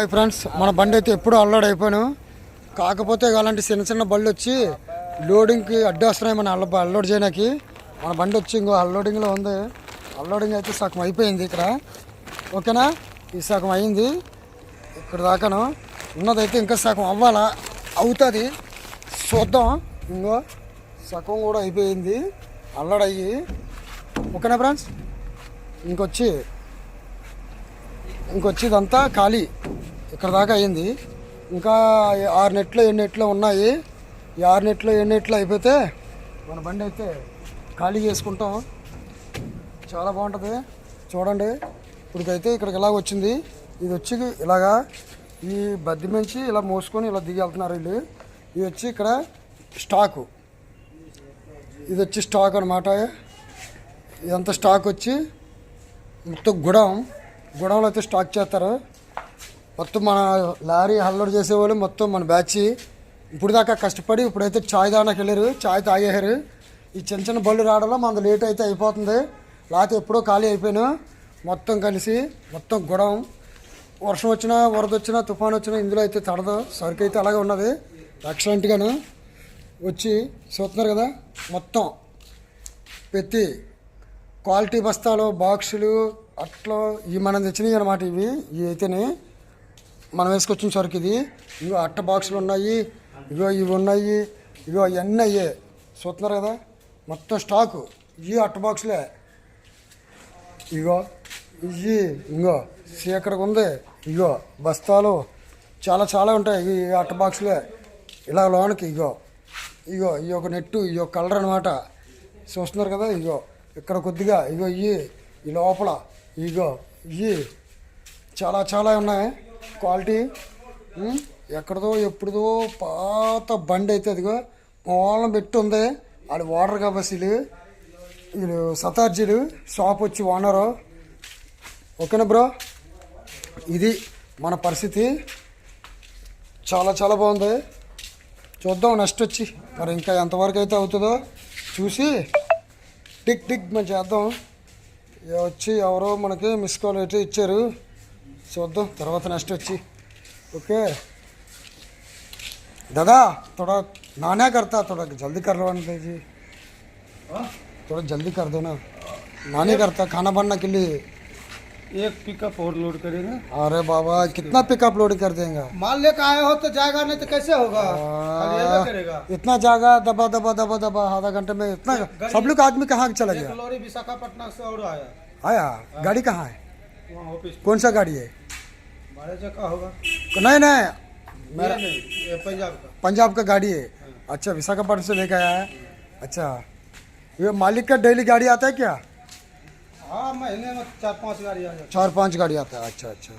Hi friends మన బండి అయితే ఎప్పుడు అల్లాడ్ అయిపోయాను. కాకపోతే అలాంటి చిన్న చిన్న బళ్ళు వచ్చి లోడింగ్కి అడ్డేస్తున్నాయి మన అల్ల అల్లోడ్ చేయడానికి. మన బండి వచ్చి ఇంకో అల్లోడింగ్లో ఉంది. అల్లోడింగ్ అయితే సగం అయిపోయింది ఇక్కడ. ఓకేనా? ఈ సగం అయింది. ఇక్కడ దాకాను. ఉన్నదైతే ఇంకా సగం అవ్వాలా? అవుతుంది. చూద్దాం. ఇంకో సగం కూడా అయిపోయింది. అల్లడయ్యి ఓకేనా ఫ్రెండ్స్? ఇంకొచ్చి ఇంకొచ్చి ఇదంతా ఖాళీ. ఇక్కడ దాకా అయింది. ఇంకా ఆరు నెట్లు ఏడు నెట్లు ఉన్నాయి. ఈ ఆరు నెట్లు ఏడు నెట్లు అయిపోతే మన బండి అయితే ఖాళీ చేసుకుంటాం. చాలా బాగుంటుంది. చూడండి. ఇప్పటికైతే ఇక్కడికి ఇలాగ వచ్చింది. ఇది వచ్చి ఇలాగా ఈ బద్ది నుంచి ఇలా మోసుకొని ఇలా దిగి వెళ్తున్నారు వీళ్ళు. ఇది వచ్చి ఇక్కడ స్టాకు. ఇది వచ్చి స్టాక్ అనమాట ఇదంతా స్టాక్ వచ్చి మొత్తం గుడం. గుడంలో అయితే స్టాక్ చేస్తారు. మొత్తం మన లారీ హల్లోడ్ చేసేవాళ్ళు మొత్తం మన బ్యాచ్ ఇప్పుడు దాకా కష్టపడి ఇప్పుడైతే చాయ్ దానాకి వెళ్ళారు. చాయ్ తాగేశారు. ఈ చిన్న చిన్న బళ్ళు రావడంలో మన లేట్ అయితే అయిపోతుంది. లేకపోతే ఎప్పుడో ఖాళీ అయిపోయాను. మొత్తం కలిసి మొత్తం గుడం. వర్షం వచ్చినా వరద వచ్చినా తుఫాన్ వచ్చినా ఇందులో అయితే తడదు. సరుకు అయితే అలాగే ఉన్నది. ఎక్సలెంట్గాను వచ్చి చూస్తున్నారు కదా మొత్తం పెట్టి క్వాలిటీ బస్తాలు బాక్సులు అట్లా ఇవి మనం తెచ్చినవి అనమాట ఇవి. ఇవి అయితేనే మనం వేసుకొచ్చిన సరికి ఇది. ఇగో అట్ట బాక్సులు ఉన్నాయి ఇగో ఇవి ఉన్నాయి ఇగో అవన్నీ అయ్యే. చూస్తున్నారు కదా? మొత్తం స్టాకు. ఇవి అట్ట బాక్సులే. ఇగో ఇవి ఇంగో చీకటికి ఉంది. ఇగో బస్తాలు. చాలా చాలా ఉంటాయి ఈ అట్ట బాక్సులే. ఇలా లోనికి ఇగో. ఇగో ఈ ఒక నెట్టు ఈ యొక్క కలర్ అనమాట చూస్తున్నారు కదా? ఇగో ఇక్కడ కొద్దిగా ఇగో ఇవి ఈ లోపల ఇగో ఇవి చాలా చాలా ఉన్నాయి. క్వాలిటీ ఎక్కడదో ఎప్పుడుదో పాత బండి అయితే అదిగో మూలం పెట్టి ఉంది. అది వాటర్ కబసీలు వీళ్ళు సతార్జీలు షాప్ వచ్చి ఓనరు. ఓకేనా బ్రో? ఇది మన పరిస్థితి. చాలా చాలా బాగుంది. చూద్దాం నెక్స్ట్ వచ్చి. మరి ఇంకా ఎంతవరకు అయితే అవుతుందో చూసి టిక్ టిక్ మనం చేద్దాం. ఇక వచ్చి ఎవరో మనకి మిస్ కాల్ అయితే ఇచ్చారు. చూద్దాం తర్వాత నెక్స్ట్ వచ్చి ఓకే दादा थोड़ा नाना करता थोड़ा जल्दी करवाने दीजिए थोड़ा जल्दी कर देना नानी करता खाना बनने के लिए एक पिकअप और लोड करेगा अरे बाबा कितना पिकअप लोड कर देगा माल लेकर आए हो तो जाएगा नहीं तो कैसे होगा खाली ऐसे करेगा इतना जागा दबा दबा दबा दबा आधा घंटे में इतना सब लोग आदमी कहाँ चला एक गया लॉरी विशाखापट्टनम से और आया आया गाड़ी कहाँ है वहाँ ऑफिस कौन सा गाड़ी है बारह जगह होगा नहीं नहीं मेरा नहीं ये पंजाब का पंजाब का गाड़ी है अच्छा विशाखापट्टनम से लेकर आया है अच्छा ये मालिक का डेली गाड़ी आता है क्या हाँ महीने में चार पांच गाड़ी आ जाती చార్ పాంచ్ గాడి అవుతాయి అచ్చా అచ్చా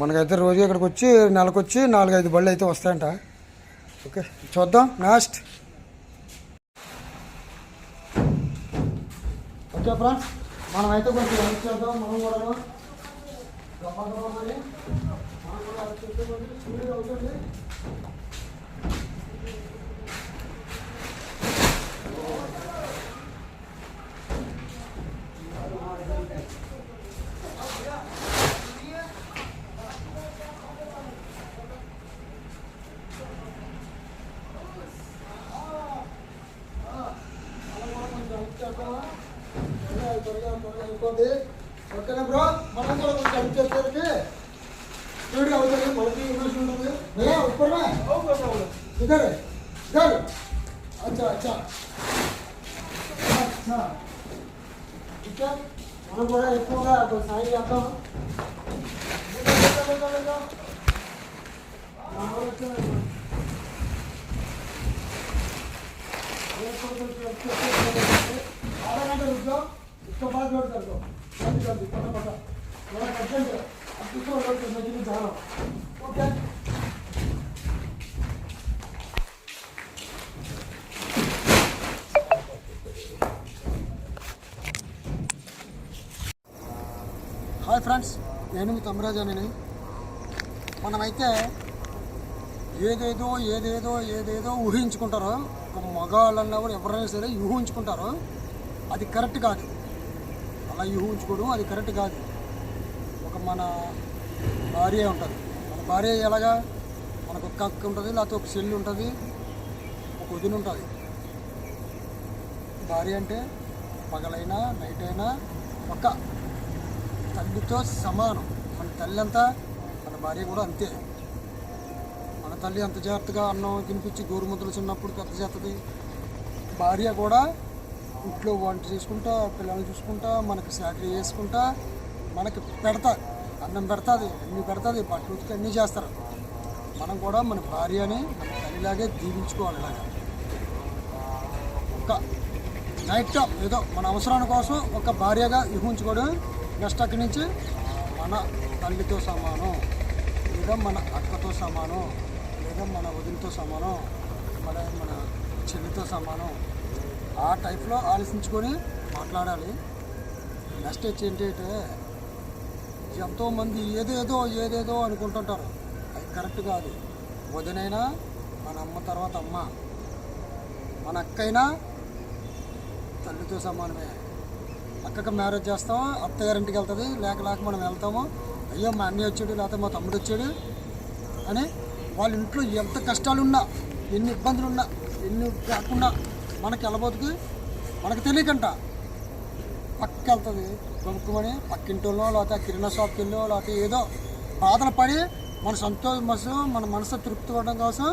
మనకైతే రోజు ఇక్కడికి వచ్చి నెలకు వచ్చి నాలుగైదు బళ్ళు అయితే వస్తాయంట ఓకే చూద్దాం నెక్స్ట్ ఓకే ఫ్రెండ్స్ మనం అయితే కొంచెం హెల్ప్ చేద్దాం మనం కూడా করে होगा तो साई यादव आधा घंटे रुक जाओ उसके बाद लोड कर दो जल्दी जल्दी पता पता मेरा अर्जेंट है अब दूसरा लोड करने के लिए जा रहा हूँ ओके నేను మీ తమ్మరాజాని మనమైతే ఏదేదో ఏదేదో ఏదేదో ఊహించుకుంటారో. ఒక మగాళ్ళన్నా కూడా ఎవరైనా సరే ఊహించుకుంటారో. అది కరెక్ట్ కాదు. అలా ఊహించుకోవడం అది కరెక్ట్ కాదు. ఒక మన భార్య ఉంటుంది. మన భార్య ఎలాగా? మనకు ఒక అక్క ఉంటుంది లేకపోతే ఒక చెల్లి ఉంటుంది ఒక వదిన ఉంటుంది. భార్య అంటే పగలైనా నైట్ అయినా ఒక తల్లితో సమానం. మన తల్లి అంతా మన భార్య కూడా అంతే. మన తల్లి అంత జాగ్రత్తగా అన్నం తినిపించి గోరుముద్దలు చిన్నప్పుడు పెద్ద చేస్తుంది భార్య కూడా ఇంట్లో వంట చేసుకుంటా పిల్లల్ని చూసుకుంటా మనకి శాఖరీ చేసుకుంటా మనకి పెడతా అన్నం పెడతాది అన్నీ పెడతాది బట్టలు ఉతికి అన్నీ చేస్తారు. మనం కూడా మన భార్యని మన తల్లిలాగే దీవించుకోవాలి ఇలాగా. ఒక నైట్ ఏదో మన అవసరాల కోసం ఒక భార్యగా ఊహించుకోవడం నెక్స్ట్ అక్కడి నుంచి మన తల్లితో సమానం లేదా మన అక్కతో సమానం లేదా మన వదినతో సమానం మన మన చెల్లితో సమానం. ఆ టైప్లో ఆలోచించుకొని మాట్లాడాలి. నెక్స్ట్ వచ్చి ఏంటంటే ఎంతోమంది ఏదేదో ఏదేదో అనుకుంటుంటారు. అది కరెక్ట్ కాదు. వదినైనా మన అమ్మ తర్వాత అమ్మ. మన అక్కైనా తల్లితో సమానమే. అక్కకి మ్యారేజ్ చేస్తాం అత్తగారింటికి వెళ్తుంది. లేక లేక మనం వెళ్తాము? అయ్యో మా అన్నయ్య వచ్చాడు లేకపోతే మా తమ్ముడు వచ్చాడు అని వాళ్ళ ఇంట్లో ఎంత కష్టాలున్నా ఎన్ని ఇబ్బందులున్నా ఎన్ని కాకుండా మనకి వెళ్ళబోతుకి మనకు తెలియకంట. పక్క వెళ్తుంది కొనుక్కోమని పక్కింటిలో లేకపోతే కిరాణా షాప్కి వెళ్ళో లేకపోతే ఏదో బాధలు పడి మన సంతోషం మన మనసు తృప్తి పడడం కోసం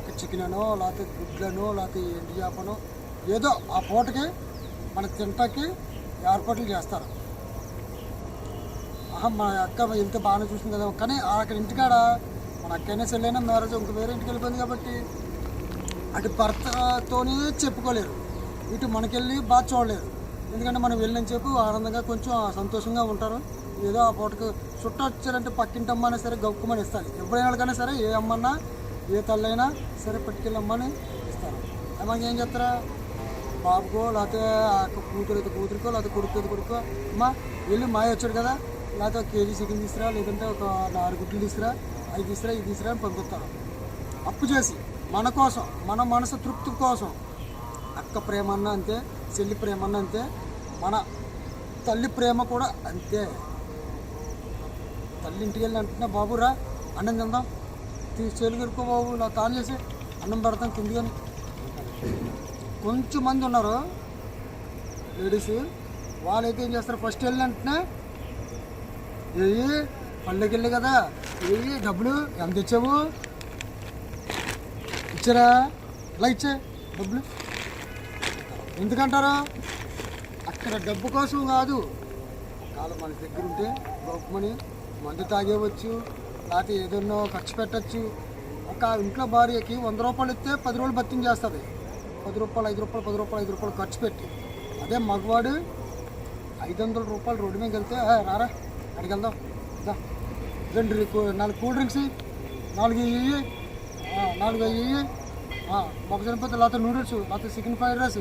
ఒక చికెన్ అనో లేకపోతే గుడ్లనో లేకపోతే ఎండి చేపనో ఏదో ఆ పూటకి మన తింటాకి ఏర్పాట్లు చేస్తారు. ఆహా, మా అక్క ఎంత బాగానే చూసింది కదా. కానీ అక్కడ ఇంటికాడ మన అక్కనే చెల్లైనా మ్యారేజ్ ఇంక వేరే ఇంటికి వెళ్ళిపోయింది కాబట్టి అటు భర్తతోనే చెప్పుకోలేరు. ఇటు మనకెళ్ళి బాగా చూడలేరు. ఎందుకంటే మనం వెళ్ళని చెప్పు ఆనందంగా కొంచెం సంతోషంగా ఉంటారు. ఏదో ఆ పూటకు చుట్టొచ్చారంటే వచ్చారంటే పక్కింటి అమ్మైనా సరే గొప్పమని ఇస్తారు. ఎప్పుడైనా సరే ఏ అమ్మన్నా ఏ తల్లైనా సరే పట్టుకెళ్ళమ్మని ఇస్తారు. అమ్మాకి ఏం చెప్తారా బాబుకో లేకపోతే కూతురు అయితే కూతురుకో లేకపోతే కొడుకు అయితే కొడుకో అమ్మా వెళ్ళి మాయ వచ్చాడు కదా. లేకపోతే ఒక కేజీ చికెన్ తీసుకురా లేదంటే ఒక నాలుగు గుడ్లు తీసుకురా అవి తీసుకురా ఇది తీసుకురా అని పంపిస్తారు అప్పు చేసి మన కోసం మన మనసు తృప్తి కోసం అక్క ప్రేమ అన్న అంతే చెల్లి ప్రేమ అన్న అంతే మన తల్లి ప్రేమ కూడా అంతే. తల్లి ఇంటికి వెళ్ళి అంటున్నా బాబు రా అన్నం తిందాం. తీసి చెల్లి కడుక్కో బాబు నా తాను చేసి అన్నం పెడతాం కింది కానీ కొంచెం మంది ఉన్నారు లేడీస్. వాళ్ళైతే ఏం చేస్తారు? ఫస్ట్ వెళ్ళినట్టునే అంటున్నా ఏయి వెళ్ళి కదా. ఏవి డబ్బులు ఎంత ఇచ్చావు? ఇచ్చారా? ఎలా ఇచ్చా డబ్బులు. ఎందుకంటారు? అక్కడ డబ్బు కోసం కాదు. కాలం మన దగ్గర ఉంటే గొప్పమని మందు తాగేవచ్చు లేకపోతే ఏదన్నా ఖర్చు పెట్టచ్చు. ఒక ఇంట్లో భార్యకి వంద రూపాయలు ఇస్తే పది రోజులు బతింగ్ చేస్తుంది పది రూపాయలు ఐదు రూపాయలు పది రూపాయలు ఐదు రూపాయలు ఖర్చు పెట్టి. అదే మగవాడు ఐదు వందల రూపాయలు రోడ్డు మీద వెళ్తే రారా అక్కడికి వెళ్దాం దా. రెండు నాలుగు కూల్ డ్రింక్స్ నాలుగు ఇయ్యి నాలుగు అయ్యి ఆ, మొక్క లేకపోతే నూడిల్స్ లేకపోతే చికెన్ ఫ్రైడ్ రైస్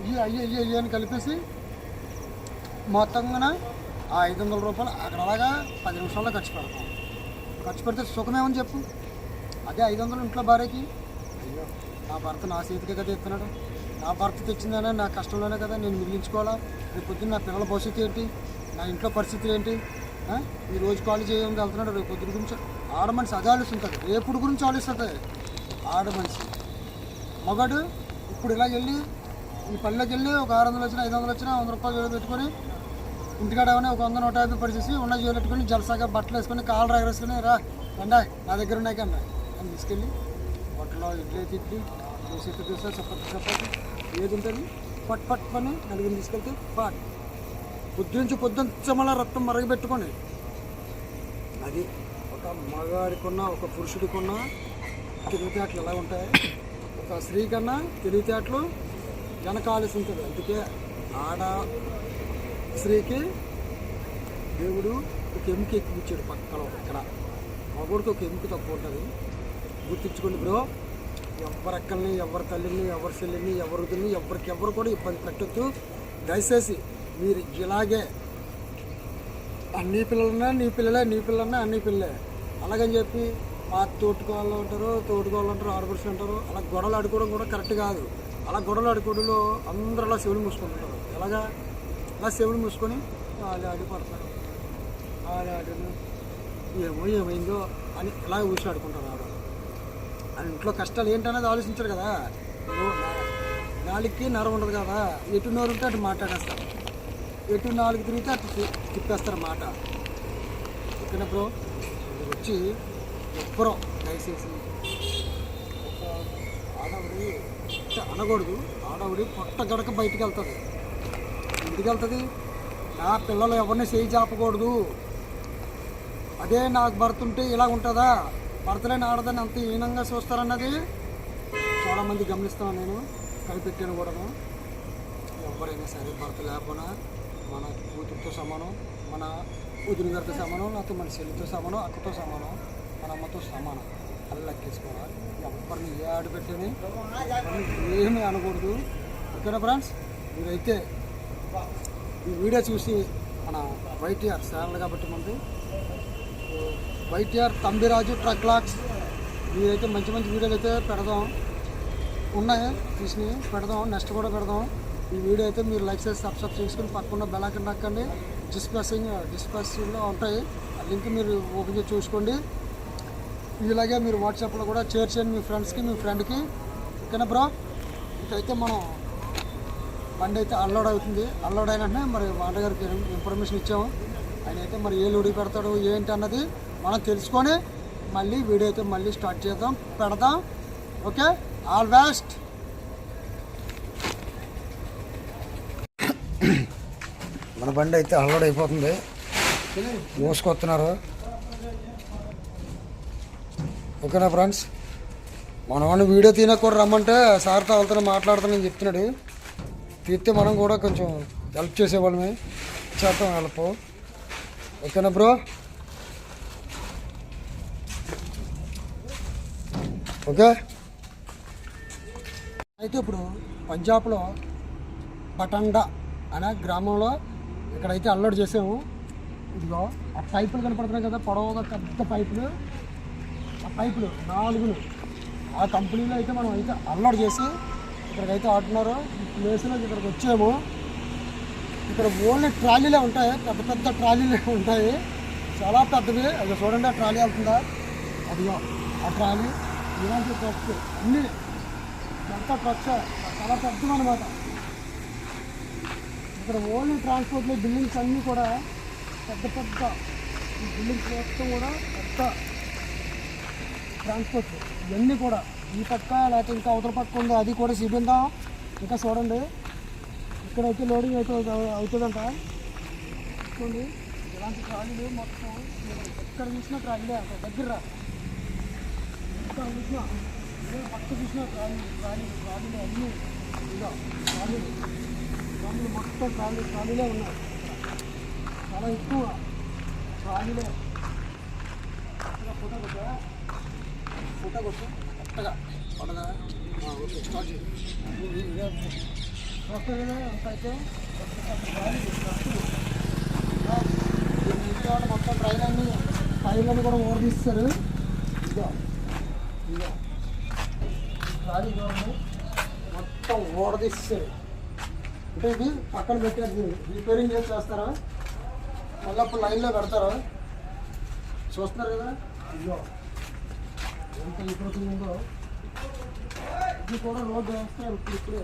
ఇవి అయ్యి అయ్యి అయ్యి అని కలిపేసి మొత్తంగా ఆ ఐదు వందల రూపాయలు అక్కడ అలాగా పది నిమిషాల్లో ఖర్చు పెడతాం. ఖర్చు పెడితే సుఖమేమని చెప్పు. అదే ఐదు వందలు ఇంట్లో భార్యకి. అయ్యో. నా భర్త నా చేతికే కదా ఎత్తున్నాడు నా భర్త తెచ్చిందనే నా కష్టంలోనే కదా నేను మిగిలించుకోవాలా? రేపు పొద్దున్న నా పిల్లల భవిష్యత్తు ఏంటి? నా ఇంట్లో పరిస్థితి ఏంటి? ఈ రోజు కాలేజ్ చేయడం వెళ్తున్నాడు? రేపు పొద్దున గురించి ఆడ మనిషి అది ఆలోచిస్తుంది రేపుడు గురించి ఆలోచిస్తుంది ఆడ మనిషి మగాడు ఇప్పుడు ఇలా వెళ్ళి ఈ పల్లెకి వెళ్ళి ఒక ఆరు వందలు వచ్చినా ఐదు వందలు వచ్చినా వంద రూపాయలు జోలు పెట్టుకొని ఇంటికాడ ఏమైనా ఒక వంద నూట యాభై పరిచేసి ఉన్న జోలు పెట్టుకొని జలసాగా బట్టలు వేసుకొని కాళ్ళు రాగరేసుకొని రా రండా నా దగ్గర ఉన్నాయి కన్నా. అని తీసుకెళ్ళి బట్టలో ఇడ్లీ అయితే ఇడ్లీ దోశ అయితే దోశ చపాతి చపాతి ఏది ఉంటుంది? పట్ పట్ పని నలుగురిని తీసుకెళ్తే పాట్. పొద్దునుంచి పొద్దున పొద్దున రక్తం మరగబెట్టుకొని అది ఒక మగాడికున్న ఒక పురుషుడికున్న తెలివితేటలు ఎలా ఉంటాయి? ఒక స్త్రీ కన్నా తెలివితేటలు వెనకాల్సి ఉంటుంది. అందుకే ఆడ స్త్రీకి దేవుడు ఒక ఎముక ఎక్కువ ఇచ్చాడు పక్కన ఒక ఇక్కడ. మగోడికి ఒక ఎముక తక్కువ ఉంటుంది. గుర్తించుకోండి బ్రో. ఎవరి అక్కల్ని ఎవరి తల్లిని ఎవరి చెల్లిని ఎవరి వదిలిని ఎవరికి ఎవరు కూడా ఇబ్బంది పెట్టొద్దు. దయచేసి మీరు ఇలాగే అన్ని పిల్లలున్నా నీ పిల్లలే నీ పిల్లన్నా అన్ని పిల్లలే. అలాగని చెప్పి మా తోటికోళ్ళు ఉంటారు తోటికోళ్ళు ఉంటారు ఆడపడుచులు ఉంటారు అలా గొడవలు ఆడుకోవడం కూడా కరెక్ట్ కాదు. అలా గొడవలు ఆడుకోవడంలో అందరూ అలా చెవులు మూసుకుంటుంటారు. ఎలాగా? అలా చెవులు మూసుకొని వాళ్ళు ఆడిపడతారు వాళ్ళు ఆడను ఏమో ఏమైందో అని ఇలా ఊసి ఆడుకుంటారు. ఇంట్లో కష్టాలు ఏంటనేది ఆలోచించరు కదా. నాలుగుకి నరం ఉండదు కదా. ఎటు నోరు ఉంటే అటు మాట్లాడేస్తారు. ఎటు నాలుగు తిరిగితే అటు తిప్పేస్తారు మాట. ఓకేనా బ్రో? వచ్చి ఎవ్వరూ దయచేసి. ఆడవిడి అనకూడదు. ఆడవిడి పొట్ట గడక బయటికి వెళ్తుంది. ఎందుకు వెళ్తుంది? నా పిల్లలు ఎవరిని చేయి చాపకూడదు. అదే నాకు భర్త ఉంటే ఇలా ఉంటుందా? భర్తలేని ఆడదని అంత హీనంగా చూస్తారన్నది చాలామంది గమనిస్తాను నేను కనిపెట్టాను కూడాను. ఎవరైనా సరే భర్త లేకపోయినా మన కూతురితో సమానం మన కూతురు గారితో సమానం లేకపోతే మన చెల్లితో సమానం అక్కతో సమానం మన అమ్మతో సమానం. అలా లెక్కేసుకోవాలి ఎవరిని ఏ ఆడు పెట్టని ఏమీ అనకూడదు. ఓకేనా ఫ్రెండ్స్? మీరైతే ఈ వీడియో చూసి మన వైటీఆర్ ఛానల్ కాబట్టి మనది. వైటీఆర్ తంబిరాజు ట్రక్ లాక్స్. మీరైతే మంచి మంచి వీడియోలు అయితే పెడదాం. ఉన్నాయి? తీసినవి పెడదాం. నెక్స్ట్ కూడా పెడదాం. ఈ వీడియో అయితే మీరు లైక్ చేసి సబ్స్క్రైబ్ చేసుకుని పక్కన బెలాకన్ ఐకాన్ డిస్కసింగ్ డిస్కసింగ్లో ఉంటాయి. ఆ లింక్ మీరు ఓపెన్ చేసి చూసుకోండి. ఇలాగే మీరు వాట్సాప్లో కూడా షేర్ చేయండి మీ ఫ్రెండ్స్కి మీ ఫ్రెండ్కి. ఓకేనా బ్రో? ఇకైతే మనం బండి అయితే అన్లోడ్ అవుతుంది. అన్లోడ్ అయినట్టే మరి వాంట గారికి ఇన్ఫర్మేషన్ ఇచ్చాము. ఆయన అయితే మరి ఏ లుడి పెడతాడు ఏంటి అన్నది మనం తెలుసుకొని మళ్ళీ వీడియో అయితే మళ్ళీ స్టార్ట్ చేద్దాం. పెడదాం. ఓకే? ఆల్ బెస్ట్ మన బండి అయితే అన్లోడ్ అయిపోతుంది. మోసుకొస్తున్నారు. ఓకేనా ఫ్రెండ్స్ మనవాడిని వీడియో తీనా కూడా రమ్మంటే సార్తో వాళ్ళతో మాట్లాడుతానని చెప్తున్నాడు. తీస్తే మనం కూడా కొంచెం హెల్ప్ చేసేవాళ్ళమే. చేద్దాం హెల్ప్ ఓకేనా బ్రో ఓకే? అయితే ఇప్పుడు పంజాబ్లో పటండా అనే గ్రామంలో ఇక్కడైతే అల్లోడ్ చేసాము ఇదిగో ఆ పైపులు కనపడుతున్నాయి కదా పొడవుగా పెద్ద పైపులు. ఆ పైపులు నాలుగులు ఆ కంపెనీలో అయితే మనం అయితే అన్లోడ్ చేసి ఇక్కడికైతే ఆడుతున్నారు. ప్లేస్లో ఇక్కడికి వచ్చాము. ఇక్కడ ఓన్లీ ట్రాలీలే ఉంటాయి. పెద్ద పెద్ద ట్రాలీలే ఉంటాయి. చాలా పెద్దవి. అది చూడండి ఆ ట్రాలీ వెళ్తుందా? అదిగో ఆ ట్రాలీ. ఇలాంటి ట్రక్స్ అన్ని ఎంత ఖర్చు చాలా పెద్దవి అనమాట ఇక్కడ ఓన్లీ ట్రాన్స్పోర్ట్లో బిల్డింగ్స్ అన్నీ కూడా పెద్ద పెద్ద ఈ బిల్డింగ్స్ మొత్తం కూడా పెద్ద ట్రాన్స్పోర్ట్. ఇవన్నీ కూడా ఈ పక్క లేకపోతే ఇంకా అవతల పక్క ఉంది అది కూడా సిబ్బందా ఇంకా చూడండి. ఇక్కడైతే లోడింగ్ అయితే అవుతుందంట. చూడండి. ఇలాంటి ట్రాలీలు మొత్తం ఎక్కడ చూసినా ట్రాలీలే అంట దగ్గర. రా. ఎక్కడ చూసినా పక్క చూసినా ట్రాలీ ట్రాలీ ట్రాలీలు అన్నీ ఇంకా ట్రాలీలు ట్రాలీలు మొత్తం ట్రాలీ ట్రాలీలే ఉన్నాయి చాలా ఎక్కువ ట్రాలీలే ఫోటో కొట్టా ఫోటో కొట్టు కరెక్ట్గా పడదా ఓకే స్టార్ట్ చేయి ఇది అంత అయితే మొత్తం ట్రైన్ అన్ని కూడా ఓడదీస్తారు ఇదిగా. ఇదో మొత్తం ఓడదీస్తారు అంటే ఇది పక్కన పెట్టారు రిపేరింగ్ చేసి చేస్తారా? మళ్ళీ అప్పుడు లైన్లో పెడతారా చూస్తున్నారు కదా? అయ్యో ఎంత అయిపోతుందో ఇది కూడా రోడ్డు వేస్తారు ఇప్పుడు ఇప్పుడే.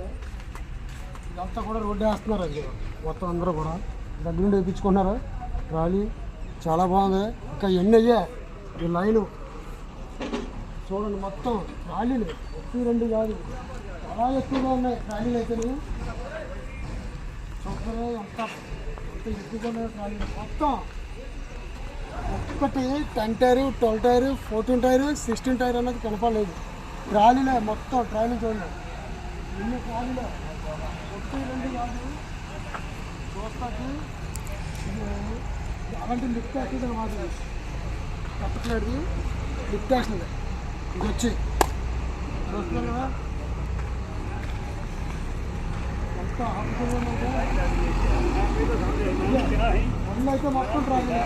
ఇదంతా కూడా రోడ్డు వేస్తున్నారు అది మొత్తం అందరూ కూడా. దగ్గర నుండి వేయించుకున్నారు. ట్రాలీ చాలా బాగుంది. ఇంకా ఎన్ని అయ్యా? ఈ లైను. చూడండి మొత్తం ట్రాలీలు ఒకటి రెండు కాదు. చాలా ఎక్కువగా ఉన్నాయి ట్రాలీలు అయితే చూస్తారా ఎంత ఎంత ఎక్కువగా ఉన్నాయి ట్రాలీలు మొత్తం ఒక్కటి ten tyre twelve tyre fourteen tyre sixteen tyre అనేది కనపడలేదు. ట్రాలీలే మొత్తం ట్రాలీ చూడండి. ఎన్ని ట్రాలీలే ఒకటి రెండు కాదు. చూస్తాకి. అలాంటి లిఫ్ట్ యాక్సిడెంట్ అనమాట తప్పట్లేదు. లిఫ్ట్ యాక్సిడెంట్ ఇది వచ్చి. అయితే మొత్తం ట్రాలీ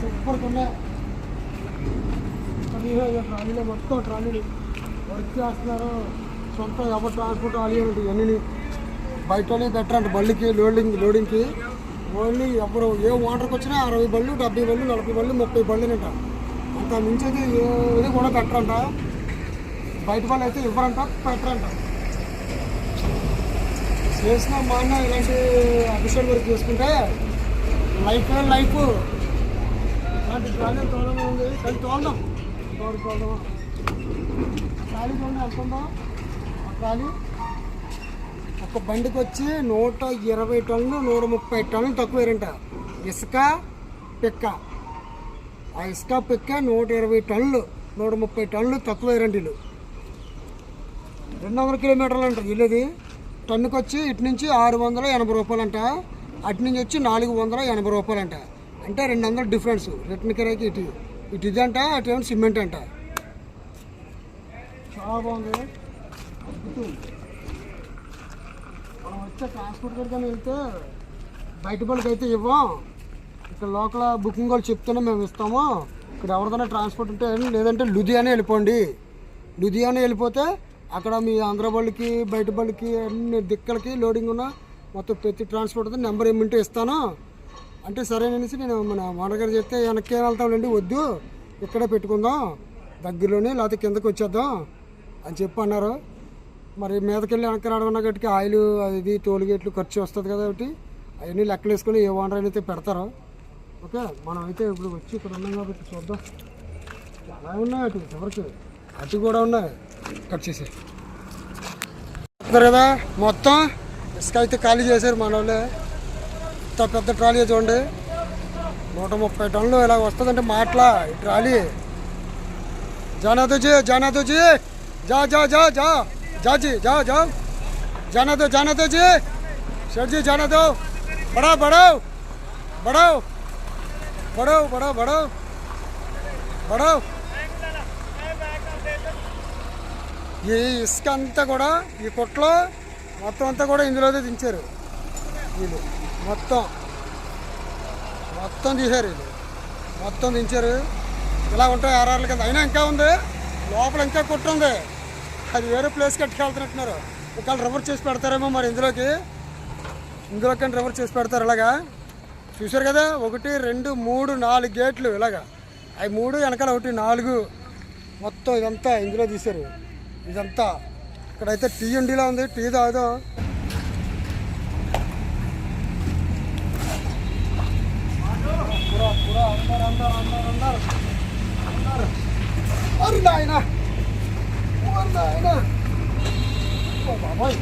సూపర్ ఉన్నాయి ట్రాలీలో మొత్తం ట్రాలీలు. వర్క్ చేస్తున్నారు. సొంత ఎవరు ట్రాన్స్పోర్ట్ ఆలియండి ఇవన్నీ. బయట వాళ్ళే పెట్టరంట బళ్ళకి లోడింగ్ లోడింగ్కి. ఓన్లీ ఎవరు ఏ వాటర్కి వచ్చినా అరవై బళ్ళు డెబ్బై బళ్ళు నలభై బళ్ళు ముప్పై బళ్ళునంట అంత మించేది ఏది కూడా పెట్టరంట. బయట వాళ్ళు అయితే ఇవ్వరంట పెట్టరంట. చేసిన మా అన్న ఇలాంటి అఫీషియల్ వర్క్ చేసుకుంటే లైఫ్ లైఫ్. అలాంటి ట్రాలీ తోడడం ఉంది. కానీ తోడదాం తోడు తోడదాం చూడండి ఎంత ఉందో ఆ ఒక బండికి వచ్చి నూట ఇరవై టన్నులు నూట ముప్పై టన్నులు తక్కువేరంట. ఇసుక పిక్క. ఆ ఇసుక పిక్క నూట ఇరవై టన్నులు నూట ముప్పై టన్నులు తక్కువేరండి వీళ్ళు. రెండు వందల కిలోమీటర్లు అంటారు వీళ్ళది. టన్నుకి వచ్చి ఇటు నుంచి ఆరు వందల ఎనభై రూపాయలంట. అటు నుంచి వచ్చి నాలుగు వందల ఎనభై రూపాయలంట. అంటే రెండు వందల డిఫరెన్స్. రిటర్న్ కిరాయికి ఇటు ఇటు ఇది అంట అటు ఏమో సిమెంట్ అంట చాలా బాగుంది. అద్భుతం. ట్రాన్స్పోర్ట్ కనుక వెళ్తే బయట వాళ్ళకి అయితే ఇవ్వం. ఇక్కడ లోకల్ బుకింగ్ వాళ్ళు చెప్తేనే మేము ఇస్తాము. ఇక్కడ ఎవరిదైనా ట్రాన్స్పోర్ట్ ఉంటే లేదంటే లుధియానా వెళ్ళిపోండి. లుధియానా వెళ్ళిపోతే అక్కడ మీ ఆంధ్ర వాళ్ళకి బయట వాళ్ళకి అన్ని దిక్కలకి లోడింగ్ ఉన్న మొత్తం ప్రతి ట్రాన్స్పోర్ట్ నెంబర్ ఏమింటే ఇస్తాను. అంటే సరేననేసి నేను మన వాడగారు చెప్తే వెనక్కి వెళ్తాంలేండి వద్దు. ఇక్కడే పెట్టుకుందాం. దగ్గరలోనే లేకపోతే కిందకి వచ్చేద్దాం అని చెప్పి అన్నారు. మరి మీదకెళ్ళి వెనక్కి రావడం గట్టికి ఆయిల్ అది టోల్గేట్లు ఖర్చు వస్తుంది కదా ఒకటి. అవన్నీ లెక్కలు వేసుకొని ఏ ఓనర్ అయితే పెడతారు. ఓకే మనం అయితే ఇప్పుడు వచ్చి ఇక్కడ ఉన్నాం కాబట్టి చూద్దాం. చాలా ఉన్నాయి అటు చివరికి. అటు కూడా ఉన్నాయి. కట్ చేసే కదా మొత్తం ఇసుక అయితే ఖాళీ చేశారు మన వాళ్ళే. ఇంత పెద్ద ట్రాలీ చూడండి. నూట ముప్పై టన్నులు ఇలా వస్తుందంటే మాట్లా ఈ ట్రాలీ. జానాదోజీ జానాదోజీ. జా జా జా జా. जा जा जा जा जा जी जाओ जाओ जाना दो जाना दो जी सर जी जाना दो बढ़ाओ बढ़ाओ बढ़ाओ बढ़ाओ बढ़ाओ बढ़ाओ बढ़ाओ ఈ ఇసుక అంతా కూడా ఈ కొట్లో మొత్తం అంతా కూడా ఇందులోనే దించారు వీళ్ళు మొత్తం మొత్తం తీశారు వీళ్ళు మొత్తం దించారు ఇలా ఉంటాయి ఆర్ఆర్ల కింద అయినా ఇంకా ఉంది లోపల ఇంకా కొట్టు ఉంది అది వేరే ప్లేస్కి ఎట్టుకెళ్తున్నట్టున్నారు ఒకవేళ రివర్ చేసి పెడతారేమో మరి ఇందులోకి. ఇందులోకి రివర్ చేసి పెడతారు ఇలాగా. చూశారు కదా? ఒకటి రెండు మూడు నాలుగు గేట్లు ఇలాగా. అవి మూడు వెనకాల ఒకటి నాలుగు. మొత్తం ఇదంతా ఇందులో తీశారు. ఇదంతా. ఇక్కడైతే టీ ఉండిలా ఉంది. టీ తాగుదాం. అందరు అందరు అందరు అందరు అందరు అరు నాయనా. నాయన ఓ బాబాయ్.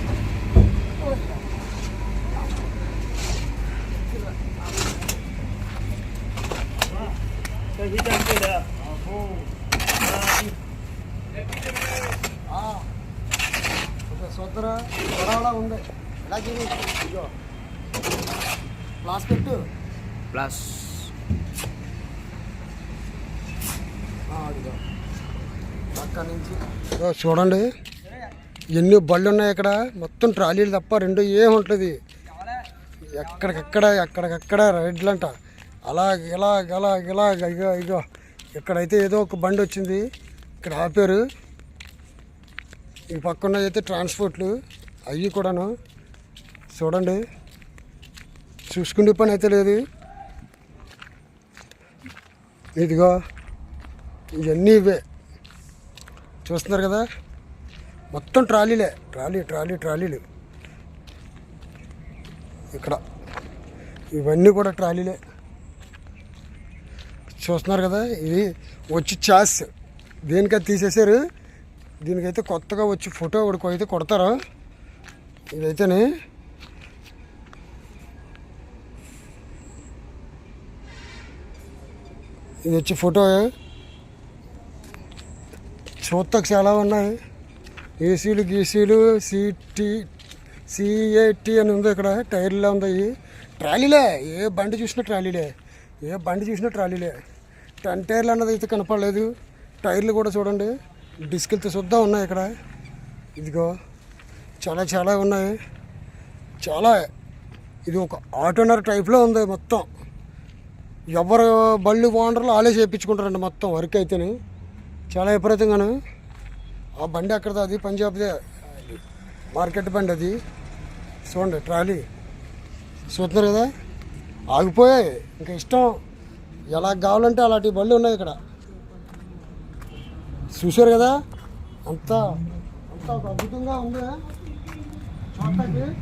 సొద్దరా పొడవలా ఉంది. ఎలా చూడు ఇగో గ్లాస్ పెట్టు. ప్లస్ నుంచి. చూడండి. ఎన్ని బళ్ళు ఉన్నాయి ఇక్కడ. మొత్తం ట్రాలీలు తప్ప రెండు ఏముంటుంది. ఎక్కడికక్కడ ఎక్కడికక్కడ రైడ్లు అంట అలా ఇలా ఇలా ఇలా ఇగో ఇగో. ఇక్కడైతే ఏదో ఒక బండి వచ్చింది. ఇక్కడ ఆపారు. ఈ పక్కన అయితే ట్రాన్స్పోర్ట్లు. అవి కూడాను. చూడండి. చూసుకునే పని అయితే లేదు. ఇదిగో. ఇవన్నీ ఇవే. చూస్తున్నారు కదా? మొత్తం ట్రాలీలే. Trolley trolley ట్రాలీలు. ఇక్కడ. ఇవన్నీ కూడా ట్రాలీలే. చూస్తున్నారు కదా? ఇది వచ్చి చాస్. దేనికైతే తీసేశారు? దీనికైతే కొత్తగా వచ్చి ఫోటో ఒకడికి అయితే కొడతారు. ఇదైతేనే ఇది వచ్చి ఫోటో చూస్తాకు చాలా ఉన్నాయి. ఏసీలు గీసీలు సిటీ సిఏటి అని ఉంది ఇక్కడ. టైర్లే ఉన్నాయి ట్రాలీలే. ఏ బండి చూసినా ట్రాలీలే. ఏ బండి చూసినా ట్రాలీలే. టెన్ టైర్లు అన్నది అయితే కనపడలేదు. టైర్లు కూడా చూడండి. డిస్కిల్తో శుద్ధం ఉన్నాయి ఇక్కడ. ఇదిగో. చాలా చాలా ఉన్నాయి. చాలా. ఇది ఒక ఆటోనర్ టైప్లో ఉంది మొత్తం. ఎవరు బళ్ళు ఓనర్లు వాళ్ళే చేయించుకుంటారండి మొత్తం వర్క్ అయితేనే. చాలా విపరీతంగాను. ఆ బండి అక్కడది అది పంజాబ్దే. మార్కెట్ బండి అది. చూడండి ట్రాలీ. చూస్తున్నారు కదా? ఆగిపోయాయి. ఇంకా ఇష్టం. ఎలా కావాలంటే అలాంటి బళ్ళు ఉన్నాయి ఇక్కడ. చూశారు కదా? అంత అంత ఒక అద్భుతంగా ఉంది. చూడటానికి.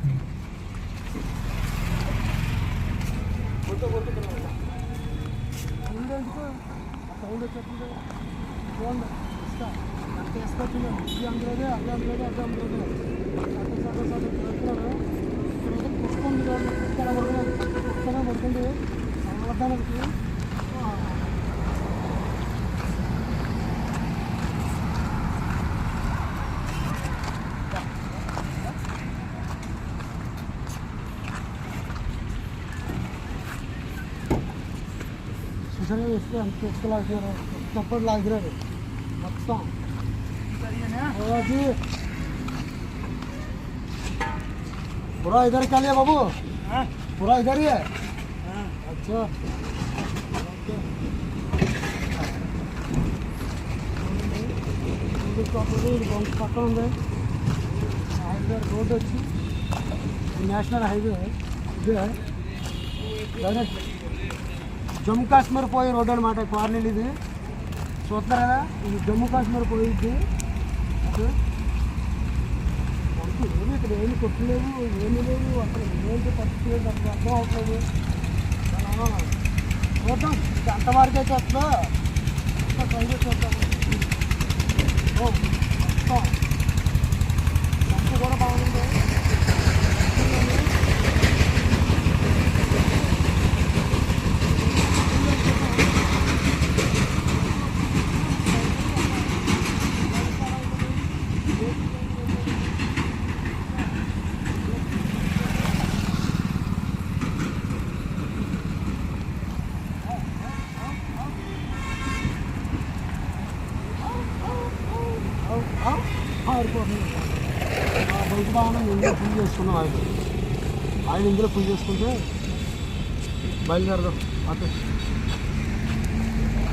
సౌండ్ ఎందుకు? ఆ సౌండ్ వచ్చేస్తుంది చూడండి ఇస్తా ఎంత ఇస్తా చూడండి ఇది అందులోనే అది అందులోనే అది అందులోనే సగం సగం సగం పెడుతున్నాడు ఇక్కడ ఏదో కుక్క ఉంది చూడండి కుక్క ఎలా పడుతుంది కుక్క ఎలా పడుతుంది సమాధానానికి చూసారా ఇసుక ఎంత ఇసుక లాగుతున్నారు చప్పటి पूरा इधर का लिया बाबू? हाँ। पूरा इधर ही है? हाँ। अच्छा। रोड अच्छी नेशनल हाईवे है। ಇದು ಡೈರೆಕ್ಟ್ ಜಮ್ಮು ಕಾಶ್ಮೀರ ಪೋಯಿ చూస్తున్నారు? కదా ఇది జమ్మూ కాశ్మీర్ పోయింది మనకి ఏమి ఇక్కడ ఏమి కొట్టలేదు ఏమి లేదు. అసలు ఏంటి పరిస్థితి లేదు అసలు అర్థం అవట్లేదు. చాలా చూద్దాం. ఇది అంతవరకు అయితే వస్తుందో? ట్రై చేసి చూద్దాం. ఓ మొత్తం మంచి కూడా బాగుంది ఆరిపోతుంది బయట బాగున్నాం ఇందులో ఫుల్ చేసుకున్నాం ఆయన ఆయన ఇందులో పూజ చేసుకుంటే బయలుదేరదాం. అటు.